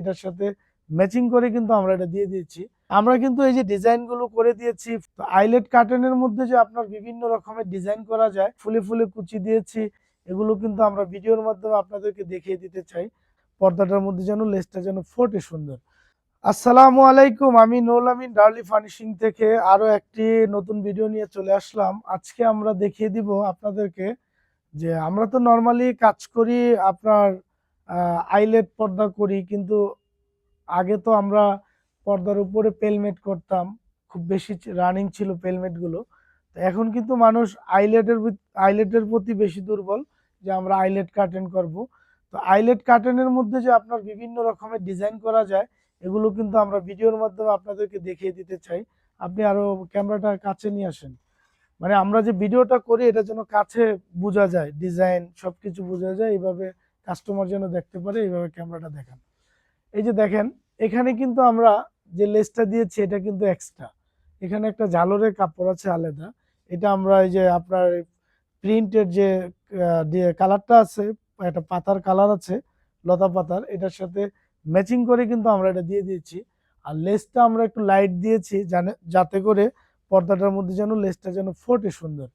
এটার সাথে ম্যাচিং করে কিন্তু আমরা এটা দিয়ে দিয়েছি। আমরা কিন্তু এই যে ডিজাইনগুলো করে দিয়েছি আইলেট কার্টেনের মধ্যে যে আপনার বিভিন্ন রকমের ডিজাইন করা যায়, ফুলে ফুলে কুচি দিয়েছি, এগুলো কিন্তু আমরা ভিডিওর মাধ্যমে আপনাদেরকে দেখিয়ে দিতে চাই। পর্দাটার মধ্যে যেন লেসটা যেন ফোটে সুন্দর। আসসালামু আলাইকুম, আমি নুরুল আমিন ডার্লি ফার্নিশিং থেকে আরও একটি নতুন ভিডিও নিয়ে চলে আসলাম। আজকে আমরা দেখিয়ে দিব আপনাদেরকে যে আমরা তো নর্মালি কাজ করি আপনার আইলেট পর্দা করি, কিন্তু আগে তো আমরা পর্দার উপরে পেলমেট করতাম, খুব বেশি রানিং ছিল পেলমেটগুলো তো এখন কিন্তু মানুষ আইলেটের আইলেটের প্রতি বেশি দুর্বল, যে আমরা আইলেট কার্টেন করব। তো আইলেট কার্টেনের মধ্যে যে আপনার বিভিন্ন রকমের ডিজাইন করা যায়, এগুলো কিন্তু আমরা ভিডিওর মাধ্যমে আপনাদেরকে দেখিয়ে দিতে চাই। আপনি আরও ক্যামেরাটা কাছে নিয়ে আসেন। মানে আমরা যে ভিডিওটা করি, এটা যেন কাছে বোঝা যায় ডিজাইন সবকিছু বোঝা যায়, এইভাবে কাস্টমার যেন দেখতে পারে, এইভাবে ক্যামেরাটা দেখান। এই যে দেখেন, এখানে কিন্তু আমরা যে লেসটা দিয়েছি, এটা কিন্তু এক্সট্রা এখানে একটা ঝালরের কাপড় আছে আলাদা। এটা আমরা এই যে আপনার প্রিন্টের যে কালারটা আছে, একটা পাতার কালার আছে, লতা পাতার, এটার সাথে ম্যাচিং করে কিন্তু আমরা এটা দিয়ে দিয়েছি। আর লেসটা আমরা একটু লাইট দিয়েছি যাতে করে পর্দাটার মধ্যে যেন লেসটা যেন ফোটে সুন্দর।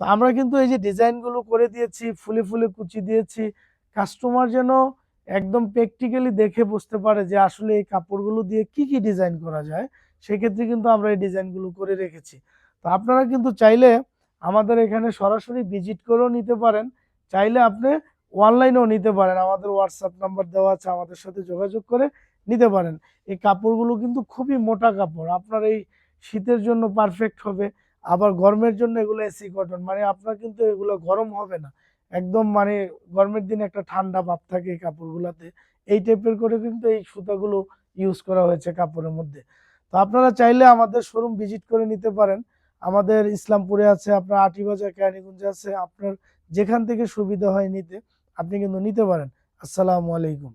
তো আমরা কিন্তু এই যে ডিজাইনগুলো করে দিয়েছি, ফুলে ফুলে কুচি দিয়েছি কাস্টমার যেন একদম প্র্যাকটিক্যালি দেখে বুঝতে পারে যে আসলে এই কাপড়গুলো দিয়ে কি কি ডিজাইন করা যায়, সেক্ষেত্রে কিন্তু আমরা এই ডিজাইনগুলো করে রেখেছি। তো আপনারা কিন্তু চাইলে আমাদের এখানে সরাসরি ভিজিট করেও নিতে পারেন, চাইলে আপনি অনলাইনেও নিতে পারেন, আমাদের হোয়াটসঅ্যাপ নাম্বার দেওয়া আছে, আমাদের সাথে যোগাযোগ করে নিতে পারেন। এই কাপড়গুলো কিন্তু খুবই মোটা কাপড়, আপনার এই শীতের জন্য পারফেক্ট হবে, আবার গরমের জন্য এগুলো এসি কটন মানে আপনার কিন্তু এগুলো গরম হবে না। একদম মানে গরমের দিনে একটা ঠান্ডা ভাব থাকে কাপড়গুলোতে। এই টাইপের করে কিন্তু এই সুতাগুলো ইউজ করা হয়েছে কাপড়ের মধ্যে। তো আপনারা চাইলে আমাদের শোরুম ভিজিট করে নিতে পারেন। আমাদের ইসলামপুরে আছে, আপনার আটি বাজার কেরানীগঞ্জে আছে। আপনার যেখান থেকে সুবিধা হয় নিতে, আপনি কিন্তু নিতে পারেন। আসসালামু আলাইকুম।